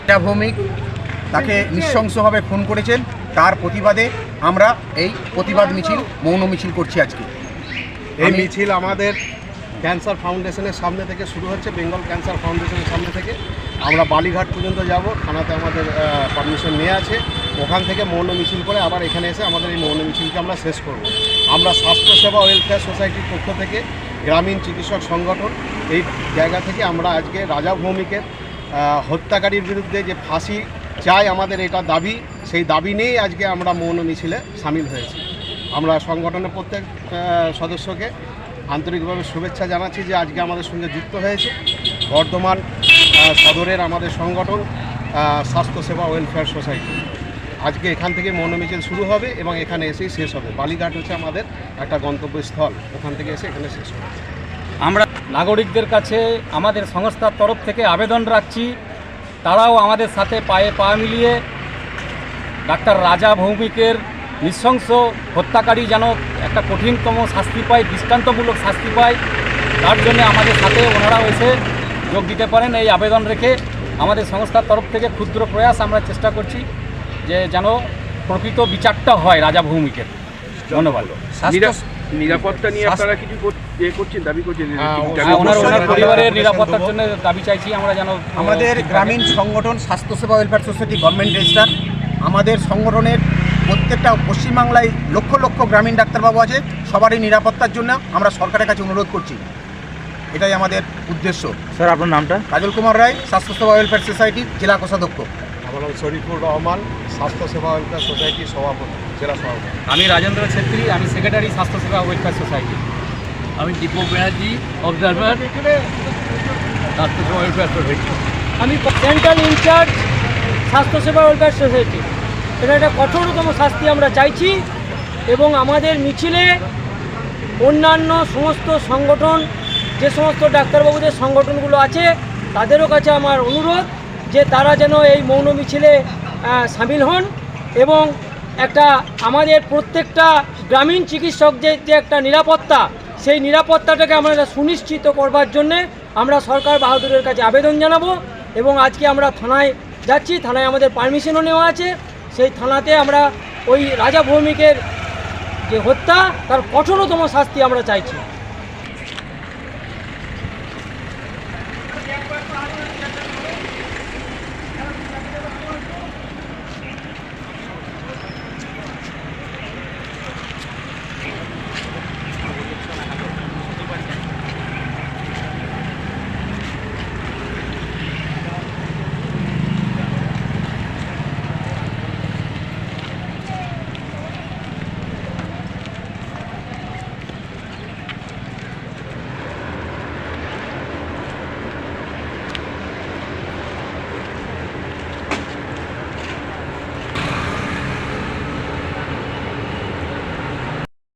একটা ভৌমিক তাকে নৃশংসভাবে খুন করেছেন। তার প্রতিবাদে আমরা এই প্রতিবাদ মিছিল মৌন মিছিল করছি আজকে। এই মিছিল আমাদের ক্যান্সার ফাউন্ডেশনের সামনে থেকে শুরু হচ্ছে বেঙ্গল ক্যান্সার ফাউন্ডেশনের সামনে থেকে। আমরা বালিঘাট পর্যন্ত যাব থানাতে আমাদের পারমিশন নিয়ে আছে। ওখান থেকে মৌন মিছিল করে আবার এখানে এসে আমাদের এই মৌন মিছিলকে আমরা শেষ করব। আমরা স্বাস্থ্যসেবা ওয়েলফেয়ার সোসাইটির পক্ষ থেকে গ্রামীণ চিকিৎসক সংগঠন, এই জায়গা থেকে আমরা আজকে রাজা ভৌমিকের হত্যাকারীর বিরুদ্ধে যে ফাঁসি চাই আমাদের এটা দাবি, সেই দাবি নিয়েই আজকে আমরা মৌন মিছিলে সামিল হয়েছি। আমরা সংগঠনের প্রত্যেক সদস্যকে আন্তরিকভাবে শুভেচ্ছা জানাচ্ছি যে আজকে আমাদের সঙ্গে যুক্ত হয়েছে। বর্ধমান সদরের আমাদের সংগঠন স্বাস্থ্যসেবা ওয়েলফেয়ার সোসাইটি আজকে এখান থেকে মৌন মিছিল শুরু হবে এবং এখানে এসেই শেষ হবে। বালিঘাট হচ্ছে আমাদের একটা গন্তব্যস্থল। ওখান থেকে এসে এখানে শেষ হবে। আমরা নাগরিকদের কাছে, আমাদের সংস্থার তরফ থেকে আবেদন রাখছি। তারাও আমাদের সাথে পায়ে পা মিলিয়ে ডাক্তার রাজা ভৌমিকের নৃশংস হত্যাকারী যেন একটা কঠিনতম শাস্তি পায়, দৃষ্টান্তমূলক শাস্তি পায়, তার জন্য আমাদের সাথে ওনারাও এসে যোগ দিতে পারেন। এই আবেদন রেখে আমাদের সংস্থার তরফ থেকে ক্ষুদ্র প্রয়াস আমরা চেষ্টা করছি। যে যেন প্রকৃত বিচারটা হয় রাজা ভৌমিকের। ধন্যবাদ। নিরা- নিরাপত্তা নিয়ে আপনারা কিছু কর- করছেন দাবি করছেন? হ্যাঁ, হ্যাঁ, ওনার ওনার পরিবারের নিরাপত্তার জন্য দাবি চাইছি আমরা যেন আমাদের গ্রামীণ সংগঠন স্বাস্থ্যসেবা ওয়েলফেয়ার সোসাইটি গভর্নমেন্ট রেজিস্টার আমাদের সংগঠনের প্রত্যেকটা পশ্চিমবাংলায় লক্ষ লক্ষ গ্রামীণ ডাক্তারবাবু আছে সবারই নিরাপত্তার জন্য আমরা সরকারের কাছে অনুরোধ করছি। এটাই আমাদের উদ্দেশ্য। স্যার আপনার নামটা? কাজল কুমার রায় স্বাস্থ্যসেবা ওয়েলফেয়ার সোসাইটির জেলা কোষাধ্যক্ষ। আমার নাম শরীফুর রহমান স্বাস্থ্যসেবা ওয়েলফেয়ার সোসাইটির সভাপতি জেলা সভাপতি। আমি রাজেন্দ্র ছেত্রী আমি সেক্রেটারি স্বাস্থ্যসেবা ওয়েলফেয়ার সোসাইটি। আমি দীপক ব্যানার্জি অবজারভার স্বাস্থ্যসেবা ওয়েলফেয়ার সোসাইটি আমি সেন্ট্রাল ইনচার্জ স্বাস্থ্যসেবা ওয়েলফেয়ার সোসাইটি। এটা একটা কঠোরতম শাস্তি আমরা চাইছি এবং আমাদের মিছিলে অন্যান্য সমস্ত সংগঠন যে সমস্ত ডাক্তারবাবুদের সংগঠনগুলো আছে তাদেরও কাছে আমার অনুরোধ যে তারা যেন এই মৌন মিছিলে সামিল হন এবং একটা আমাদের প্রত্যেকটা গ্রামীণ চিকিৎসকদের যে একটা নিরাপত্তা, সেই নিরাপত্তাটাকে আমরা সুনিশ্চিত করবার জন্যে আমরা সরকার বাহাদুরের কাছে আবেদন জানাব এবং আজকে আমরা থানায় যাচ্ছি। থানায় আমাদের পারমিশনও নেওয়া আছে। সেই থানাতে আমরা ওই রাজা ভৌমিকের যে হত্যা, তার কঠোরতম শাস্তি আমরা চাইছি।